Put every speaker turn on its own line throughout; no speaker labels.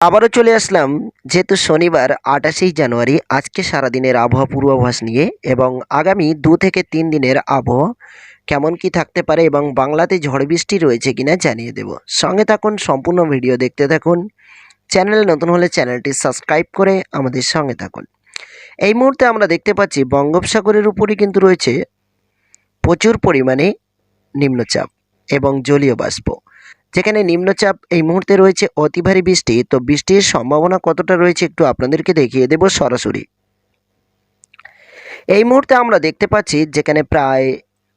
আবারও চলে আসলাম, যেহেতু শনিবার আটাশেই জানুয়ারি, আজকে সারাদিনের আবহাওয়া পূর্বাভাস নিয়ে এবং আগামী দু থেকে তিন দিনের আবহাওয়া কেমন কি থাকতে পারে এবং বাংলাতে ঝড় বৃষ্টি রয়েছে কিনা জানিয়ে দেব। সঙ্গে থাকুন, সম্পূর্ণ ভিডিও দেখতে থাকুন। চ্যানেলে নতুন হলে চ্যানেলটি সাবস্ক্রাইব করে আমাদের সঙ্গে থাকুন। এই মুহূর্তে আমরা দেখতে পাচ্ছি, বঙ্গোপসাগরের উপরই কিন্তু রয়েছে প্রচুর পরিমাণে নিম্নচাপ এবং জলীয় বাষ্প। যেখানে নিম্নচাপ এই মুহূর্তে রয়েছে, অতি ভারী বৃষ্টি। তো বৃষ্টির সম্ভাবনা কতটা রয়েছে একটু আপনাদেরকে দেখিয়ে দেব সরাসরি। এই মুহূর্তে আমরা দেখতে পাচ্ছি যেখানে প্রায়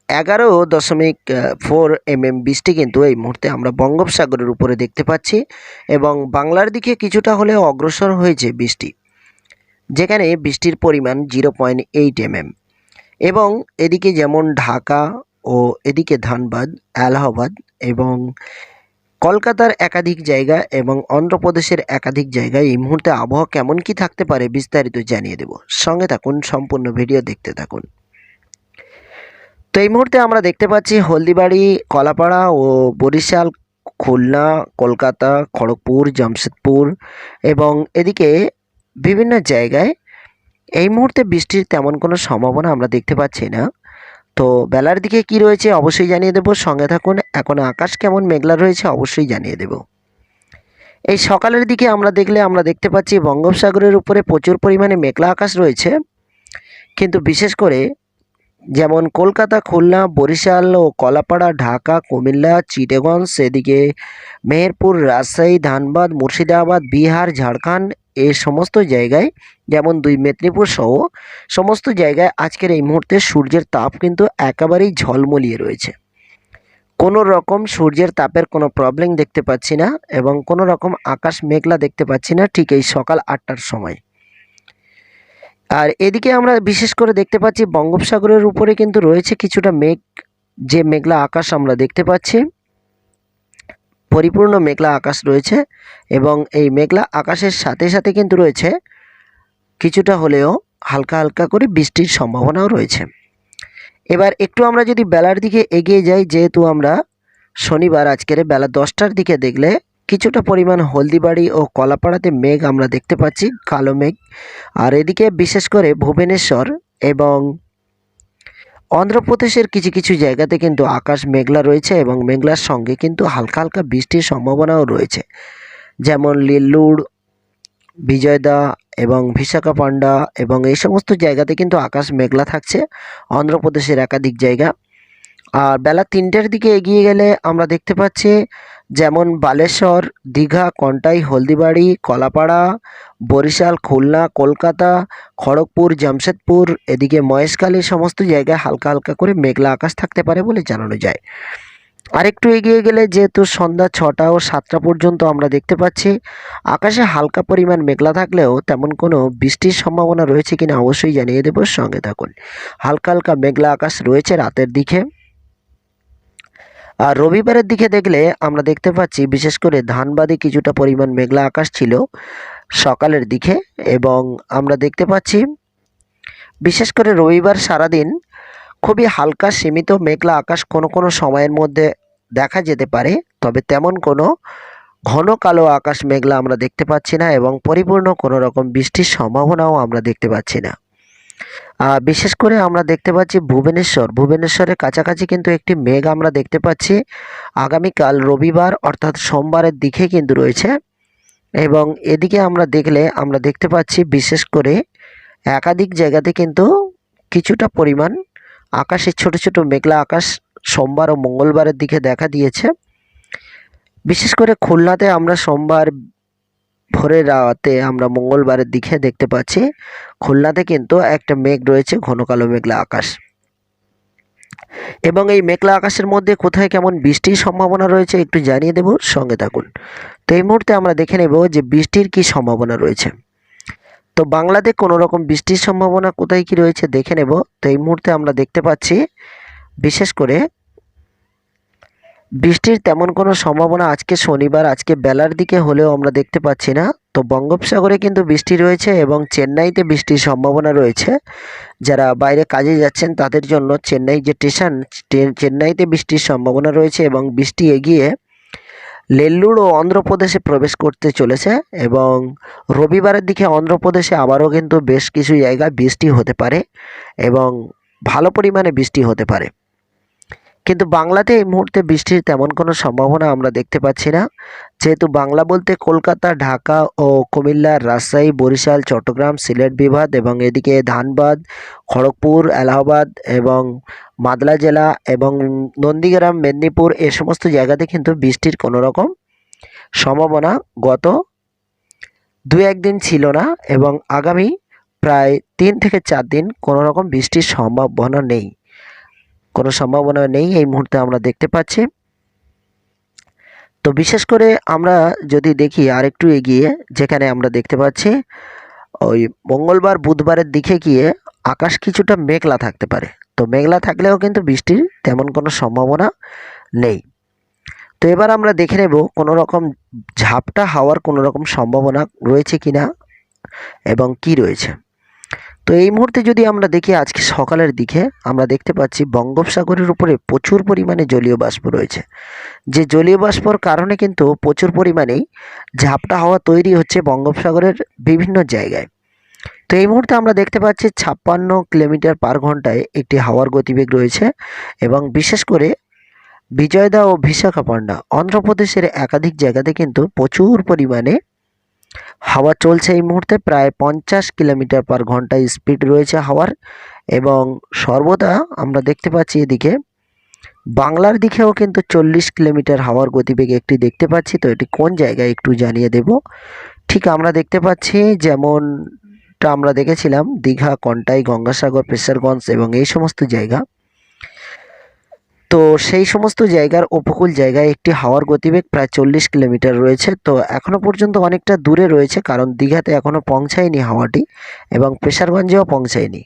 এগারো দশমিক ফোর এম এম বৃষ্টি কিন্তু এই মুহূর্তে আমরা বঙ্গোপসাগরের উপরে দেখতে পাচ্ছি এবং বাংলার দিকে কিছুটা হলে অগ্রসর হয়েছে বৃষ্টি, যেখানে বৃষ্টির পরিমাণ zero point eight M M এবং এদিকে যেমন ঢাকা ও এদিকে ধানবাদ, এলাহাবাদ এবং কলকাতার একাধিক জায়গা এবং অন্ধ্রপ্রদেশের একাধিক জায়গায় এই মুহূর্তে আবহাওয়া কেমন কি থাকতে পারে বিস্তারিত জানিয়ে দেব। সঙ্গে থাকুন, সম্পূর্ণ ভিডিও দেখতে থাকুন। তো এই মুহূর্তে আমরা দেখতে পাচ্ছি হলদিবাড়ি, কলাপাড়া ও বরিশাল, খুলনা, কলকাতা, খড়গপুর, জামশেদপুর এবং এদিকে বিভিন্ন জায়গায় এই মুহূর্তে বৃষ্টির তেমন কোনো সম্ভাবনা আমরা দেখতে পাচ্ছি না। তো বেলার দিকে কি রয়েছে অবশ্যই জানিয়ে দেব। সঙ্গে থাকুন, এখন আকাশ কেমন মেঘলা রয়েছে অবশ্যই জানিয়ে দেব। এই সকালের দিকে আমরা দেখলে আমরা দেখতে পাচ্ছি বঙ্গোপসাগরের উপরে প্রচুর পরিমাণে মেঘলা আকাশ রয়েছে। কিন্তু বিশেষ করে যেমন কলকাতা, খুলনা, বরিশাল ও কলাপাড়া, ঢাকা, কুমিল্লা চিটেগঞ্জ সেদিকে মেহেরপুর, রাজশাহী, ধানবাদ, মুর্শিদাবাদ, বিহার, ঝাড়খণ্ড এ সমস্ত জায়গায়, যেমন দুই মেদিনীপুর সহ সমস্ত জায়গায় আজকের এই মুহূর্তে সূর্যের তাপ কিন্তু একেবারেই ঝলমলিয়ে রয়েছে। কোনো রকম সূর্যের তাপের কোনো প্রবলেম দেখতে পাচ্ছি না এবং কোনো রকম আকাশ মেঘলা দেখতে পাচ্ছি না ঠিক এই সকাল আটটার সময়। আর এদিকে আমরা বিশেষ করে দেখতে পাচ্ছি বঙ্গোপসাগরের উপরে কিন্তু রয়েছে কিছুটা মেঘ, যে মেঘলা আকাশ আমরা দেখতে পাচ্ছি। পরিপূর্ণ মেঘলা আকাশ রয়েছে এবং এই মেঘলা আকাশের সাথে সাথে কিন্তু রয়েছে কিছুটা হলেও হালকা হালকা করে বৃষ্টির সম্ভাবনাও রয়েছে। এবার একটু আমরা যদি বেলার দিকে এগিয়ে যাই, যেহেতু আমরা শনিবার আজকের বেলা দশটার দিকে দেখলে কিছুটা পরিমাণ হলদিবাড়ি ও কলাপাড়াতে মেঘ আমরা দেখতে পাচ্ছি, কালো মেঘ। আর এদিকে বিশেষ করে ভুবনেশ্বর এবং অন্ধ্রপ্রদেশের কিছু কিছু জায়গাতে কিন্তু আকাশ মেঘলা রয়েছে এবং মেঘলার সঙ্গে কিন্তু হালকা হালকা বৃষ্টির সম্ভাবনাও রয়েছে। যেমন লিল্লুর বিজয়দা এবং বিশাখাপান্ডা এবং এই সমস্ত জায়গাতে কিন্তু আকাশ মেঘলা থাকছে। অন্ধ্রপ্রদেশের একাধিক জায়গা আর বেলা তিনটের দিকে এগিয়ে গেলে আমরা দেখতে পাচ্ছি যেমন বালেশ্বর, দীঘা, কন্টাই, হলদিবাড়ি, কলাপাড়া, বরিশাল, খুলনা, কলকাতা, খড়গপুর, জামশেদপুর, এদিকে মহেশখালী সমস্ত জায়গায় হালকা হালকা করে মেঘলা আকাশ থাকতে পারে বলে জানানো যায়। আরেকটু এগিয়ে গেলে যেহেতু সন্ধ্যা ছটা ও সাতটা পর্যন্ত আমরা দেখতে পাচ্ছি, আকাশে হালকা পরিমাণ মেঘলা থাকলেও তেমন কোনো বৃষ্টির সম্ভাবনা রয়েছে কিনা অবশ্যই জানিয়ে দেবো। সঙ্গে থাকুন। হালকা হালকা মেঘলা আকাশ রয়েছে রাতের দিকে। আর রবিবারের দিকে দেখলে আমরা দেখতে পাচ্ছি, বিশেষ করে ধানবাদে কিছুটা পরিমাণ মেঘলা আকাশ ছিল সকালের দিকে এবং আমরা দেখতে পাচ্ছি, বিশেষ করে রবিবার সারাদিন খুবই হালকা সীমিত মেঘলা আকাশ কোনো কোনো সময়ের মধ্যে দেখা যেতে পারে, তবে তেমন কোনো ঘন কালো আকাশ মেঘলা আমরা দেখতে পাচ্ছি না এবং পরিপূর্ণ কোনো রকম বৃষ্টির সম্ভাবনাও আমরা দেখতে পাচ্ছি না। বিশেষ করে আমরা দেখতে পাচ্ছি ভুবনেশ্বর। ভুবনেশ্বরের কাছাকাছি কিন্তু একটি মেঘ আমরা দেখতে পাচ্ছি। আগামীকাল রবিবার, অর্থাৎ সোমবারের দিকে কিন্তু রয়েছে। এবং এদিকে আমরা দেখলে, আমরা দেখতে পাচ্ছি বিশেষ করে একাধিক জায়গাতে কিন্তু কিছুটা পরিমাণ আকাশের ছোট ছোট মেঘলা আকাশ সোমবার ও মঙ্গলবারের দিকে দেখা দিয়েছে। বিশেষ করে খুলনাতে আমরা সোমবার ভোরের রাতে আমরা মঙ্গলবারের দিকে দেখতে পাচ্ছি, খুলনাতে কিন্তু একটা মেঘ রয়েছে, ঘন কালো মেঘলা আকাশ। এবং এই মেঘলা আকাশের মধ্যে কোথায় কেমন বৃষ্টির সম্ভাবনা রয়েছে একটু জানিয়ে দেব, সঙ্গে থাকুন। তো এই মুহূর্তে আমরা দেখে নেব যে বৃষ্টির কি সম্ভাবনা রয়েছে। তো বাংলাতে কোনো রকম বৃষ্টির সম্ভাবনা কোথায় কি রয়েছে দেখে নেব। তো এই মুহূর্তে আমরা দেখতে পাচ্ছি, বিশেষ করে বৃষ্টির তেমন কোনো সম্ভাবনা আজকে শনিবার, আজকে বেলার দিকে হলেও আমরা দেখতে পাচ্ছি না। তো বঙ্গোপসাগরে কিন্তু বৃষ্টি রয়েছে এবং চেন্নাইতে বৃষ্টির সম্ভাবনা রয়েছে। যারা বাইরে কাজে যাচ্ছেন তাদের জন্য চেন্নাই যে স্টেশন চেন্নাইতে বৃষ্টির সম্ভাবনা রয়েছে এবং বৃষ্টি এগিয়ে নেল্লুর ও অন্ধ্রপ্রদেশে প্রবেশ করতে চলেছে এবং রবিবারের দিকে অন্ধ্রপ্রদেশে আবারও কিন্তু বেশ কিছু জায়গায় বৃষ্টি হতে পারে এবং ভালো পরিমাণে বৃষ্টি হতে পারে। কিন্তু বাংলাতে এই মুহূর্তে বৃষ্টির তেমন কোনো সম্ভাবনা আমরা দেখতে পাচ্ছি না। যেহেতু বাংলা বলতে কলকাতা, ঢাকা ও কুমিল্লা, রাজশাহী, বরিশাল, চট্টগ্রাম, সিলেট বিভাগ এবং এদিকে ধানবাদ, খড়গপুর, এলাহাবাদ এবং মাদলা জেলা এবং নন্দীগ্রাম, মেদিনীপুর এ সমস্ত জায়গাতে কিন্তু বৃষ্টির কোনো রকম সম্ভাবনা গত দু একদিন ছিল না এবং আগামী প্রায় তিন থেকে চার দিন কোনো রকম বৃষ্টির সম্ভাবনা নেই। কোনো সম্ভাবনা নেই, এই মুহূর্তে আমরা দেখতে পাচ্ছি। তো বিশেষ করে আমরা যদি দেখি আরেকটু এগিয়ে, যেখানে আমরা দেখতে পাচ্ছি, ওই মঙ্গলবার, বুধবারের দিকে গিয়ে আকাশ কিছুটা মেঘলা থাকতে পারে। তো মেঘলা থাকলেও কিন্তু বৃষ্টির তেমন কোনো সম্ভাবনা নেই। তো এবার আমরা দেখে নেব কোনো রকম ঝাপটা হওয়ার কোনো রকম সম্ভাবনা রয়েছে কিনা এবং কি রয়েছে। তো এই মুহূর্তে যদি আমরা দেখি আজকে সকালের দিকে, আমরা দেখতে পাচ্ছি বঙ্গোপসাগরের উপরে প্রচুর পরিমাণে জলীয় বাষ্প রয়েছে। যে জলীয় বাষ্পর কারণে কিন্তু প্রচুর পরিমাণেই ঝাপটা হাওয়া তৈরি হচ্ছে বঙ্গোপসাগরের বিভিন্ন জায়গায়। তো এই মুহূর্তে আমরা দেখতে পাচ্ছি ছাপ্পান্ন কিলোমিটার পার ঘন্টায় একটি হাওয়ার গতিবেগ রয়েছে এবং বিশেষ করে বিজয়দা ও বিশাখাপন্ডা অন্ধ্রপ্রদেশের একাধিক জায়গাতে কিন্তু প্রচুর পরিমাণে হাওয়া চলছে এই মুহূর্তে প্রায় পঞ্চাশ কিলোমিটার পার ঘন্টায় স্পিড রয়েছে হাওয়ার এবং সর্বদা আমরা দেখতে পাচ্ছি এদিকে বাংলার দিকেও কিন্তু চল্লিশ কিলোমিটার হাওয়ার গতিবেগ একটি দেখতে পাচ্ছি। তো এটি কোন জায়গায় একটু জানিয়ে দেব। ঠিক আমরা দেখতে পাচ্ছি যেমনটা আমরা দেখেছিলাম দীঘা, কন্টাই, গঙ্গাসাগর পেশারগঞ্জ এবং এই সমস্ত জায়গা। তো সেই সমস্ত জায়গার উপকূল জায়গায় একটি হাওয়ার গতিবেগ প্রায় চল্লিশ কিলোমিটার রয়েছে। তো এখনও পর্যন্ত অনেকটা দূরে রয়েছে, কারণ দীঘাতে এখনও পৌঁছায়নি হাওয়াটি এবং পেশারগঞ্জেও পৌঁছায়নি।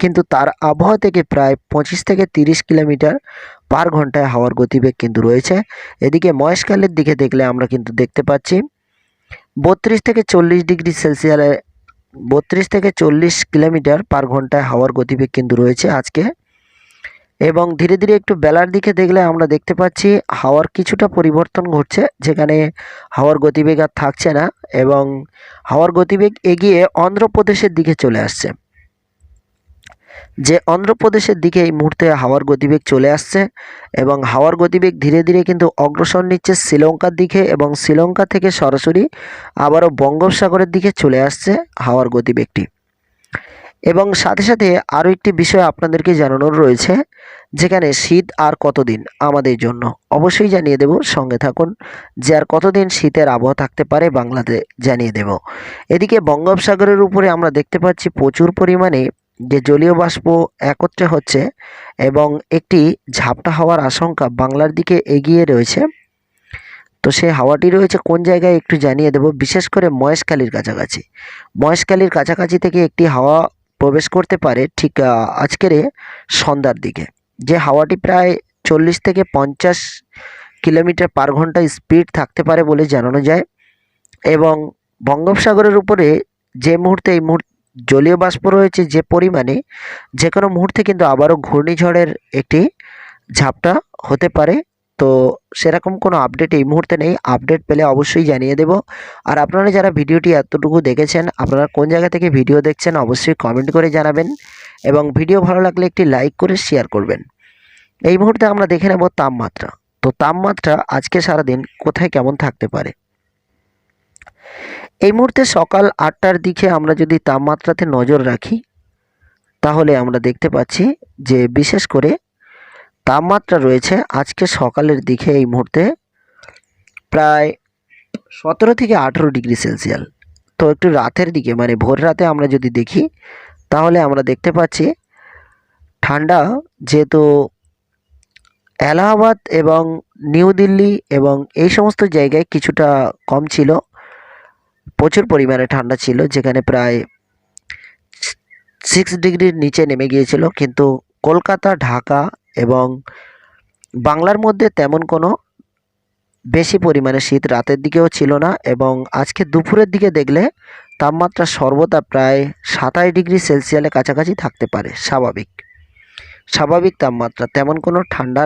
কিন্তু তার আবহাওয়া থেকে প্রায় পঁচিশ থেকে তিরিশ কিলোমিটার পার ঘন্টায় হাওয়ার গতিবেগ কিন্তু রয়েছে। এদিকে মহেশকালের দিকে দেখলে আমরা কিন্তু দেখতে পাচ্ছি, বত্রিশ থেকে চল্লিশ ডিগ্রি সেলসিয়াসে বত্রিশ থেকে চল্লিশ কিলোমিটার পার ঘন্টায় হাওয়ার গতিবেগ কিন্তু রয়েছে আজকে। এবং ধীরে ধীরে একটু বেলার দিকে দেখলে আমরা দেখতে পাচ্ছি হাওয়ার কিছুটা পরিবর্তন ঘটছে, যেখানে হাওয়ার গতিবেগ আর থাকছে না এবং হাওয়ার গতিবেগ এগিয়ে অন্ধ্রপ্রদেশের দিকে চলে আসছে। যে অন্ধ্রপ্রদেশের দিকে এই মুহূর্তে হাওয়ার গতিবেগ চলে আসছে এবং হাওয়ার গতিবেগ ধীরে ধীরে কিন্তু অগ্রসর নিচ্ছে শ্রীলঙ্কার দিকে এবং শ্রীলঙ্কা থেকে সরাসরি আবারও বঙ্গোপসাগরের দিকে চলে আসছে হাওয়ার গতিবেগটি। এবং সাথে সাথে আরও একটি বিষয় আপনাদেরকে জানানোর রয়েছে, যেখানে শীত আর কতদিন আমাদের জন্য? অবশ্যই জানিয়ে দেব, সঙ্গে থাকুন। যে আর কতদিন শীতের আবহাওয়া থাকতে পারে বাংলাতে জানিয়ে দেব। এদিকে বঙ্গোপসাগরের উপরে আমরা দেখতে পাচ্ছি প্রচুর পরিমাণে যে জলীয় বাষ্প একত্রে হচ্ছে এবং একটি ঝাপটা হওয়ার আশঙ্কা বাংলার দিকে এগিয়ে রয়েছে। তো সেই হাওয়াটি রয়েছে কোন জায়গায় একটু জানিয়ে দেব, বিশেষ করে মহেশখালীর কাছাকাছি। মহেশখালীর কাছাকাছি থেকে একটি হাওয়া প্রবেশ করতে পারে ঠিক আজকের সন্ধ্যার দিকে। যে হাওয়াটি প্রায় চল্লিশ থেকে পঞ্চাশ কিলোমিটার পার ঘণ্টা স্পিড থাকতে পারে বলে জানানো যায় এবং বঙ্গোপসাগরের উপরে যে মুহূর্তে এই মুহূর্তে জলীয় বাষ্প রয়েছে যে পরিমাণে যে কোনো মুহূর্তে কিন্তু আবারও ঘূর্ণিঝড়ের একটি ঝাপটা হতে পারে। তো সেরকম কোনো আপডেট এই মুহূর্তে নেই। আপডেট পেলে অবশ্যই জানিয়ে দেব। আর আপনারা যারা ভিডিওটি এতটুকু দেখেছেন, আপনারা কোন জায়গা থেকে ভিডিও দেখছেন অবশ্যই কমেন্ট করে জানাবেন এবং ভিডিও ভালো লাগলে একটি লাইক করে শেয়ার করবেন। এই মুহূর্তে আমরা দেখে নেব তাপমাত্রা। তো তাপমাত্রা আজকে সারাদিন কোথায় কেমন থাকতে পারে? এই মুহূর্তে সকাল আটটার দিকে আমরা যদি তাপমাত্রাতে নজর রাখি, তাহলে আমরা দেখতে পাচ্ছি যে বিশেষ করে তাপমাত্রা রয়েছে আজকে সকালের দিকে এই মুহূর্তে প্রায় সতেরো থেকে আঠেরো ডিগ্রি সেলসিয়াল তো একটু রাতের দিকে মানে ভোর রাতে আমরা যদি দেখি, তাহলে আমরা দেখতে পাচ্ছি ঠান্ডা যেহেতু এলাহাবাদ এবং নিউ দিল্লি এবং এই সমস্ত জায়গায় কিছুটা কম ছিল, প্রচুর পরিমাণে ঠান্ডা ছিল, যেখানে প্রায় সিক্স ডিগ্রির নিচে নেমে গিয়েছিল, কিন্তু কলকাতা, ঢাকা এবং বাংলার মধ্যে তেমন কোনো বেশি পরিমাণে শীত রাতের দিকেও ছিল না এবং আজকে দুপুরের দিকে দেখলে তাপমাত্রা সর্বদা প্রায় সাতাশ ডিগ্রি সেলসিয়ালের কাছাকাছি থাকতে পারে, স্বাভাবিক। স্বাভাবিক তাপমাত্রা, তেমন কোনো ঠান্ডার